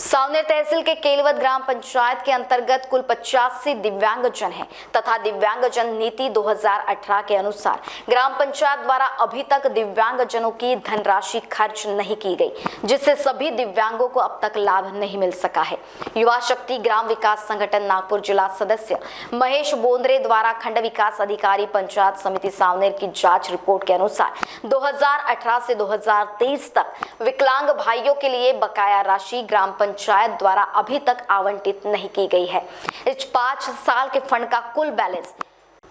सावनेर तहसील के केलवत ग्राम पंचायत के अंतर्गत कुल पचासी दिव्यांगजन हैं तथा दिव्यांगजन नीति 2018 के अनुसार ग्राम पंचायत द्वारा अभी तक दिव्यांगजनों की धनराशि खर्च नहीं की गई, जिससे सभी दिव्यांगों को अब तक लाभ नहीं मिल सका है। युवा शक्ति ग्राम विकास संगठन नागपुर जिला सदस्य महेश बोंद्रे द्वारा खंड विकास अधिकारी पंचायत समिति सावनेर की जाँच रिपोर्ट के अनुसार 2018 से 2023 तक विकलांग भाइयों के लिए बकाया राशि ग्राम द्वारा अभी तक आवंटित नहीं की गई है। इस पाँच साल के फंड का कुल बैलेंस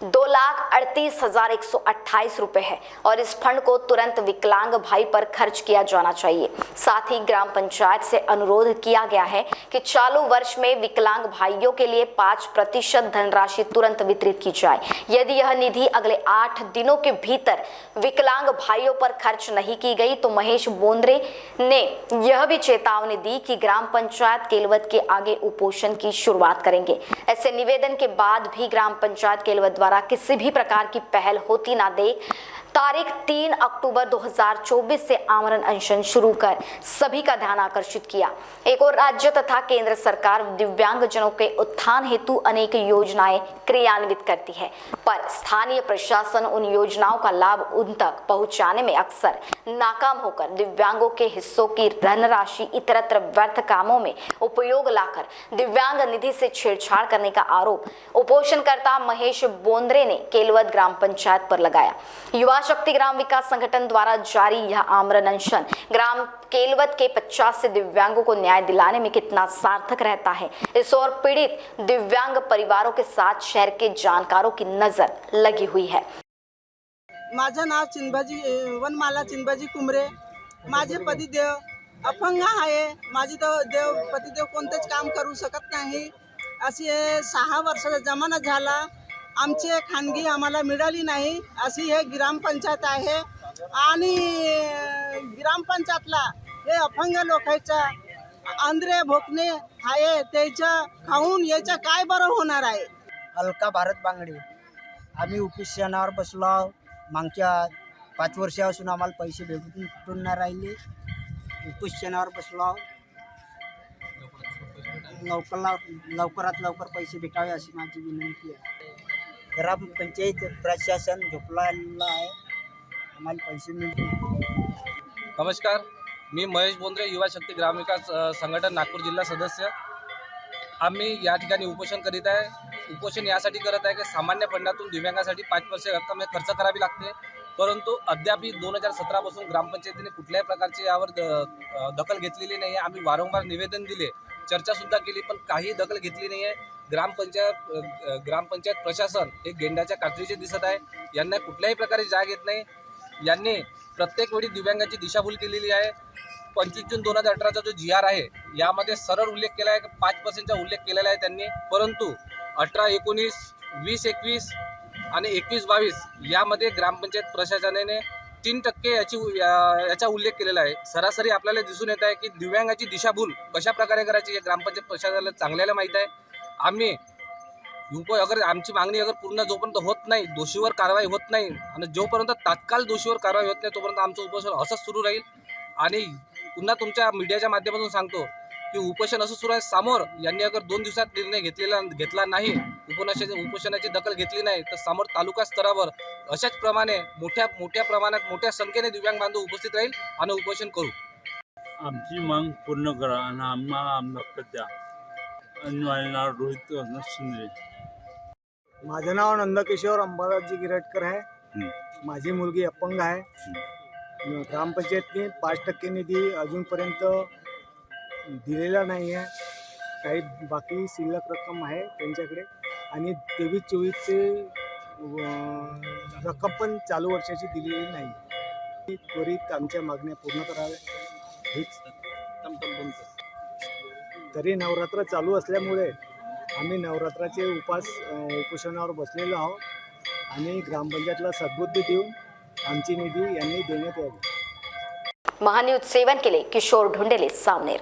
दो लाख अड़तीस हज़ार एक सौ अट्ठाईस रुपए है और इस फंड को तुरंत विकलांग भाई पर खर्च किया जाना चाहिए। साथ ही ग्राम पंचायत से अनुरोध किया गया है कि चालू वर्ष में विकलांग भाइयों के लिए पाँच प्रतिशत धनराशि तुरंत वितरित की जाए। यदि यह निधि अगले आठ दिनों के भीतर विकलांग भाइयों पर खर्च नहीं की गई तो महेश बोंद्रे ने यह भी चेतावनी दी कि ग्राम पंचायत केलवत के आगे उपोषण की शुरुआत करेंगे। ऐसे निवेदन के बाद भी ग्राम पंचायत केलवत द्वारा किसी भी प्रकार की पहल होती ना देख तारीख तीन अक्टूबर 2024 से आमरण अनशन शुरू कर सभी का ध्यान आकर्षित किया। एक और राज्य तथा केंद्र सरकार दिव्यांगजनों के उत्थान हेतु अनेक योजनाएँ क्रियान्वित करती है, पर स्थानीय प्रशासन उन योजनाओं का लाभ उन तक पहुँचाने में अक्सर नाकाम होकर दिव्यांगों के हिस्सों की धनराशि इतरत्र व्यर्थ कामों में उपयोग लाकर दिव्यांग निधि से छेड़छाड़ करने का आरोप उपोषणकर्ता महेश बोंद्रे ने केलवत ग्राम पंचायत पर लगाया। युवा शक्ति ग्राम विकास संगठन द्वारा जारी यह आमरण अनशन। ग्राम केलवत के 50 से दिव्यांगों को न्याय दिलाने में कितना सार्थक रहता है। इस और पीड़ित दिव्यांग परिवारों के साथ शहर के जानकारों की नज़र लगी हुई है। माझं नाव चिनबाजी वनमाला चिनबाजी कुमरे। माझे पतिदेव अपंग आहे. माझे देव देव, पतिदेव कोणतेच काम करू शकत नाही. हे सहा वर्षाचा जमाना झाला. आमचे खानगी आम्हाला मिळाली नाही अशी हे ग्रामपंचायत आहे. आणि ग्रामपंचायतला हे अपंग लोकांच्या आंध्रे भोकणे आहे त्याचं खाऊन याचं काय बरं होणार आहे? अलका भारत बांगडे. आम्ही उपिसनावर बसलो आहोत. मागच्या पाच वर्षापासून आम्हाला पैसे भेटून भेटून नाही राहिले. उपिसनावर बसलो आहोत. लवकर लवकरात लवकर पैसे भेटावे अशी माझी विनंती आहे. ग्रामपंचायत प्रशासन झोपलेलं आहे. आम्हाला पैसे मिळतील. नमस्कार. मी महेश बोंद्रे युवा शक्ती ग्रामविकास संघटन नागपूर जिल्हा सदस्य. आम्ही या ठिकाणी उपोषण करीत आहे. उपोषण यासाठी करत आहे की सामान्य फंडातून दिव्यांगासाठी पाच वर्ष रक्कम हे खर्च करावी लागते. परंतु अद्याप दोन हजार सतरापासून ग्रामपंचायतीने कुठल्याही प्रकारची यावर द दखल घेतलेली नाही आहे आम्ही वारंवार निवेदन दिले. चर्चासुद्धा केली पण काही दखल घेतली नाही आहे ग्रामपंचायत ग्रामपंचायत प्रशासन हे गेंड्याच्या कात्रीचे दिसत आहे. यांना कुठल्याही प्रकारे जाग येत नाही. यांनी प्रत्येक वेळी दिव्यांगाची दिशाभूल केलेली आहे. पंचवीस जून दोन हजार अठराचा जो जी आर आहे यामध्ये सरळ उल्लेख केला आहे पाच पर्सेंटचा उल्लेख केलेला आहे त्यांनी. परंतु अठरा एकोणीस वीस एकवीस आणि एकवीस बावीस यामध्ये ग्रामपंचायत प्रशासनाने तीन टक्के याची या- याचा उल्लेख केलेला आहे. सरासरी आपल्याला दिसून येत आहे की दिव्यांगाची दिशाभूल कशा प्रकारे करायची हे ग्रामपंचायत प्रशासनाला चांगल्याला माहीत आहे. आम्ही उप अगर आमची मागणी अगर पूर्ण जोपर्यंत होत नाही दोषीवर कारवाई होत नाही आणि जोपर्यंत तात्काळ दोषीवर कारवाई होत नाही तोपर्यंत आमचं उपोषण असंच सुरू राहील. आणि पुन्हा तुमच्या मीडियाच्या माध्यमातून सांगतो की उपोषण असं सुरू आहे. समोर यांनी अगर दोन दिवसात निर्णय घेतलेला घेतला नाही उपोषणाची उपोषणाची दखल घेतली नाही तर समोर तालुका स्तरावर अशाच प्रमाणे मोठ्या मोठ्या प्रमाणात मोठ्या संख्येने दिव्यांग बांधव उपस्थित राहील आणि उपोषण करू. आमची मांग पूर्ण करा आणि आम्हाला आमदार द्या. रोहित शिंदे. माझं नाव नंदकिशोर अंबादासजी गिरटकर आहे. माझी मुलगी अपंग आहे. ग्रामपंचायतने पाच टक्के निधी अजूनपर्यंत दिलेला नाही आहे काही बाकी शिल्लक रक्कम आहे त्यांच्याकडे. आणि तेवीस चोवीसचे रक्कम पण चालू वर्षाची दिलेली नाही. त्वरित आमच्या मागण्या पूर्ण कराव्या हीच तरी नवरात्र चालू असल्यामुळे आम्ही नवरात्राचे उपास उपोषणावर बसलेलो आहोत आणि ग्रामपंचायतला सद्बुद्धी देऊन आमची निधी यांनी देण्यात यावी. महान्यूज सेवन केले किशोर ढुंडेले सावनेर